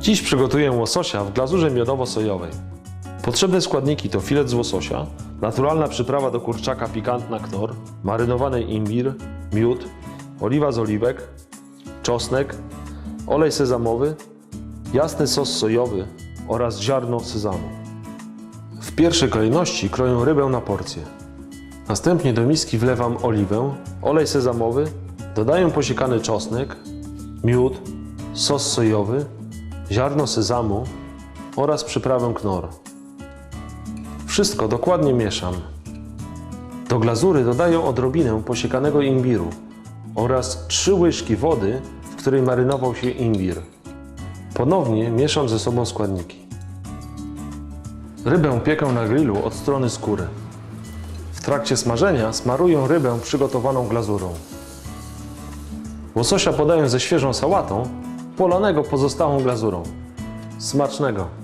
Dziś przygotuję łososia w glazurze miodowo-sojowej. Potrzebne składniki to filet z łososia, naturalna przyprawa do kurczaka pikantna knor, marynowany imbir, miód, oliwa z oliwek, czosnek, olej sezamowy, jasny sos sojowy oraz ziarno sezamu. W pierwszej kolejności kroję rybę na porcje. Następnie do miski wlewam oliwę, olej sezamowy, dodaję posiekany czosnek, miód, sos sojowy, ziarno sezamu oraz przyprawę knor. Wszystko dokładnie mieszam. Do glazury dodaję odrobinę posiekanego imbiru oraz 3 łyżki wody, w której marynował się imbir. Ponownie mieszam ze sobą składniki. Rybę piekę na grillu od strony skóry. W trakcie smażenia smaruję rybę przygotowaną glazurą. Łososia podaję ze świeżą sałatą, polanego pozostałą glazurą. Smacznego!